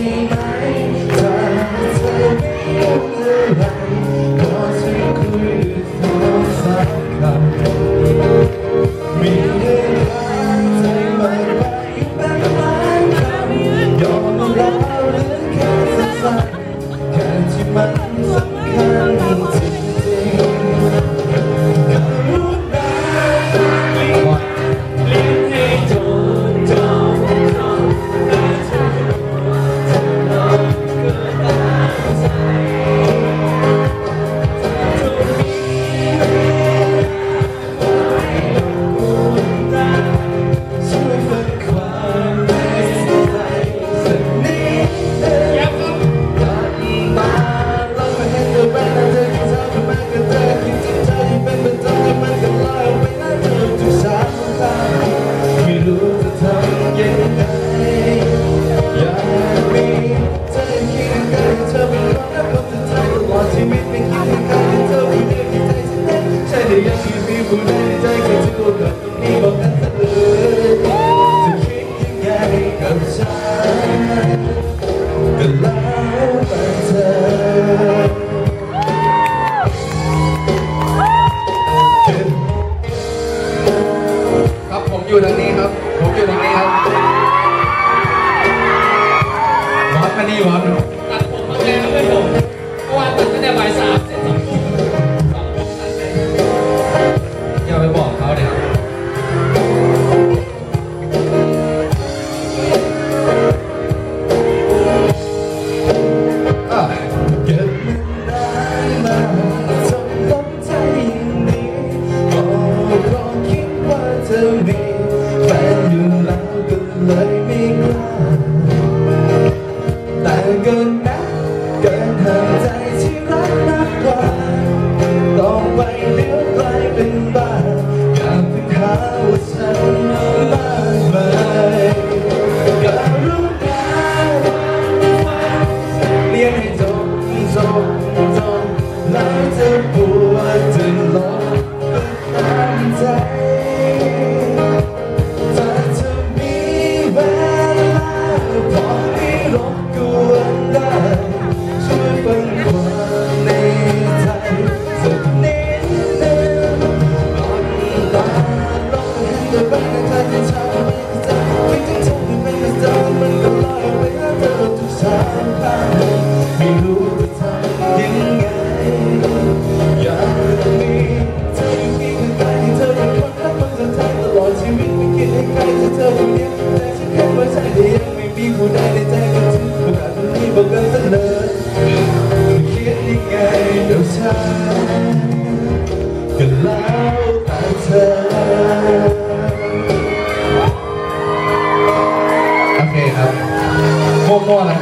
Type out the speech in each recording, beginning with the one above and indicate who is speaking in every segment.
Speaker 1: ช่ไนี้บอกกันซะเลยจะคิดยังไงกับฉันก็แล้วแต่เธอ
Speaker 2: ครับผมอยู่ทางนี้ครับ ผมอยู่ทางนี้ครับบอสมานี่บอส
Speaker 3: ตัดผมมาแล้วเพื่อนผมเมื่อวานตัดตั้งแต่บ่ายสามเสร็จสองทุ่ม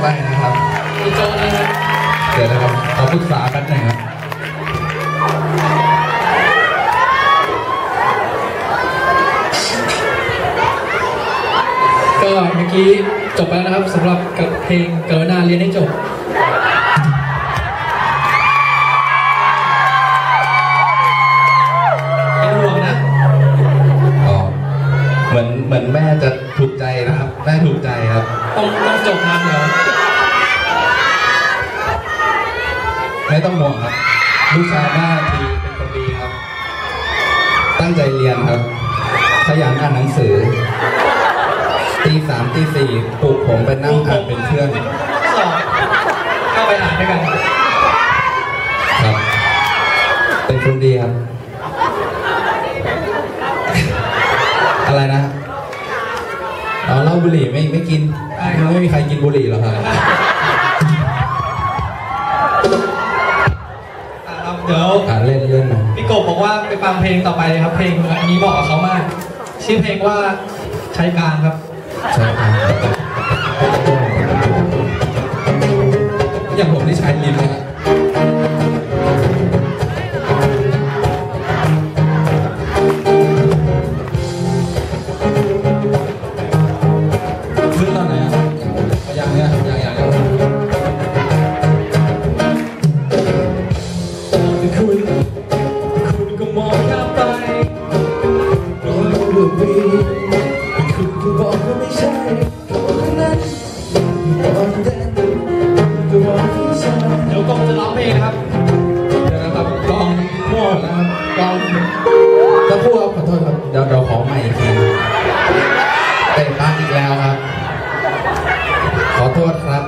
Speaker 2: ไป
Speaker 1: นะครับพี่โจ
Speaker 3: นะครับ
Speaker 2: เดี๋ยวนะครับขอปรึกษาแป๊บหนึงครับ
Speaker 3: ก็เมื่อกี้จบไปแล้วนะครับสำหรับกับเพลงเกินนาเรียนให้จบเป็นห่วงนะ
Speaker 2: อ๋อเหมือนเหมือนแม่จะถูกใจนะครับแม่ถูกใจครับ
Speaker 3: ต้องต้องจบทันเหรอ
Speaker 2: ไม่ต้องห่วงครับ ลูกชายแม่ทีเป็นคนดีครับ ตั้งใจเรียนครับ ขยันอ่านหนังสือ ตีสามตีสี่ปลุกผมไปนั่งอ่านเป็นเพื่อน
Speaker 3: สอบเข้าไปอ่านด้วยกัน
Speaker 2: ครับ เป็นคนดีครับ อะไรนะอ๋อเหล้าบุหรี่ไม่ไม่กิน
Speaker 3: ใช่ครับ
Speaker 2: ไม่มีใครกินบุหรี่หรอกครับ
Speaker 3: อะครับเดี๋ยว
Speaker 2: อ่าเล่นเล่นหน่อย
Speaker 3: พี่กบบอกว่าไปฟังเพลงต่อไปเลยครับ เพลงอันนี้บอกกับเขามาก ชื่อเพลงว่าใช้การครับ
Speaker 1: ใช่คนนั้นตอนแดนบอกที่ฉัน
Speaker 3: เดี๋ยวกงจะร้องเพลงนะครับ
Speaker 2: เดี๋ยวนะครับกองมั่วนะครับกองตะพูครับขอโทษครับเดี๋ยวเดี๋ยวขอใหม่อีกทีเตะตาอีกแล้วครับ ขอโทษครับ